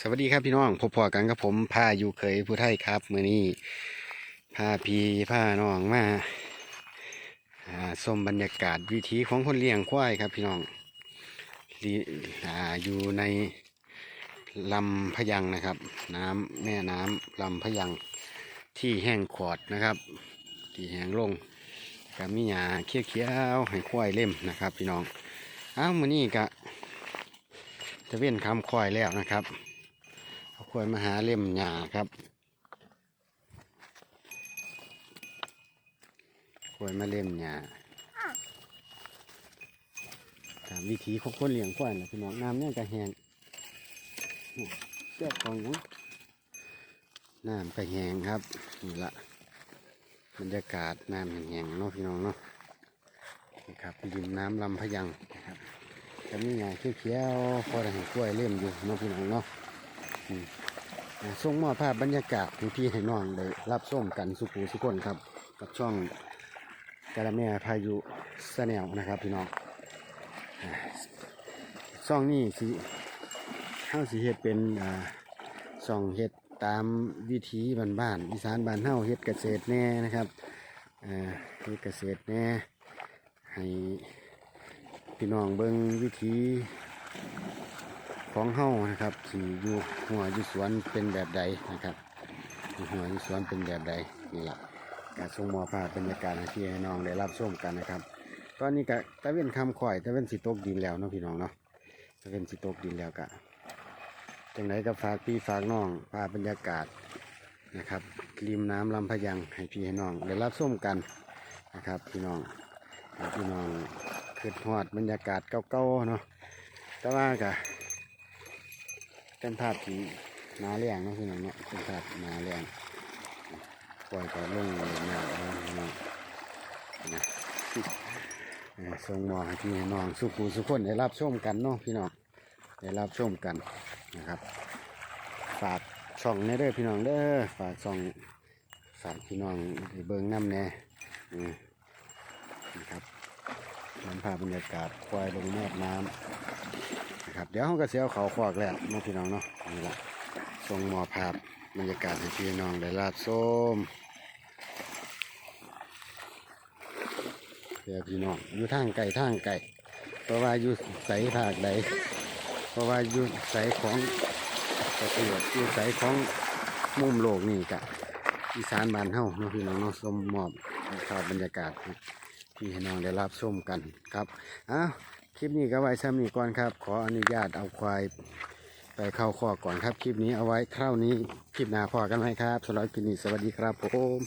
สวัสดีครับพี่น้องพบพอกันกับผมพาอยู่เคยผู้ไทยครับมือนี้พาพี่พาน้องมาชมบรรยากาศวิถีของคนเลี้ยงควายครับพี่น้องออยู่ในลำพะยังนะครับ น้ำแม่น้ำลำพะยังที่แห้งขอดนะครับ ที่แห้งลงกับมีหญ้าเขี้ยวให้ควายเล่มนะครับ พี่น้องอ้าวมือนี้กะจะเว้นคำควายแล้วนะครับ เอาควยมาหาเล่มหญ้าครับควายมาเล่มหญ้าตามวิถีของคนเลี้ยงควายนะพี่น้องน้ำเนี่ยกระแหงเจ้าของหยังน้ำกระแหงครับนี่ละบรรยากาศน้ำแหงๆเนาะพี่น้องเนาะนี่ครับริมน้ำลำพยังนะครับจะมีหญ้าเขียวๆพอได้เห็นกล้วยเล่มอยู่เนาะพี่น้องเนาะ ส่งมอบภาพบรรยากาศให้พี่ให้น้องได้รับชมกันสุขูสุคนครับ กับช่องกาละแม่พายุสแนลนะครับพี่น้องช่องนี้สิเฮาสิเฮ็ดเป็นอ่าช่องเฮ็ดตามวิถีบ้านๆอีสานบ้านเฮาเฮ็ดเกษตรแน่นะครับอ่าเฮ็ดเกษตรแน่ให้พี่น้องเบิ่งวิถี ของเฮานะครับที่อยู่หัวอยู่สวนเป็นแบบใดนะครับหัวอยู่สวนเป็นแบบใดนี่แหละการส่งมอภาพบรรยากาศให้พี่ให้น้องได้รับชมกันนะครับ ตอนนี้ก็ตะเวนคำข่อยตะเวนสิตกดินแล้วเนาะพี่น้องเนาะตะเวนสิตกดินแล้วกะจังไดก็ฝากพี่ฝากน้องภาพบรรยากาศนะครับริมน้ำลำพะยังให้พี่ให้น้องได้รับชมกันนะครับ พี่น้องพี่น้องคืดฮอดบรรยากาศเก่าๆเนาะแต่ว่ากะ เป็นภาพที่นาเลี้ยงนะพี่น้องเนาะเป็นภาพนาเลี้ยงปล่อยก็ลงเลยนะพี่น้องนะส่งมอบให้พี่น้องสุขูสุขคนได้รับชมกันเนาะพี่น้องได้รับชมกันนะครับ ฝากช่องในเด้อพี่น้องเด้อฝากช่องฝากพี่น้องเบิ่งน้ำแน่นะครับน้ำภาพบรรยากาศควายลงแม่น้ำ นะครับเดี๋ยวเขาก็เสียวเขาคอกแล้วน้องพี่น้องเนาะนี่ละทรงหมอภาพบรรยากาศให้พี่น้องได้รับชมเดี๋ยวพี่น้องอยู่ทางไก่ทางไก่เพราะว่าอยู่ใสภาคใดเพราะว่าอยู่ใสของประเทศอยู่ใสของมุมโลกนี่กะอีสานบ้านเฮาเนาะพี่น้องเนาะชมมอบภาพบรรยากาศให้พี่ให้น้องได้รับชมกันครับอ้าว คลิปนี้ก็ไว้ซ้ำนี้ก่อนครับ ขออนุญาตเอาควายไปเข้าข้อก่อนครับ คลิปนี้เอาไว้ครานี้ คลิปหน้าพอกันไหมครับสำหรับคลิปนี้สวัสดีครับผม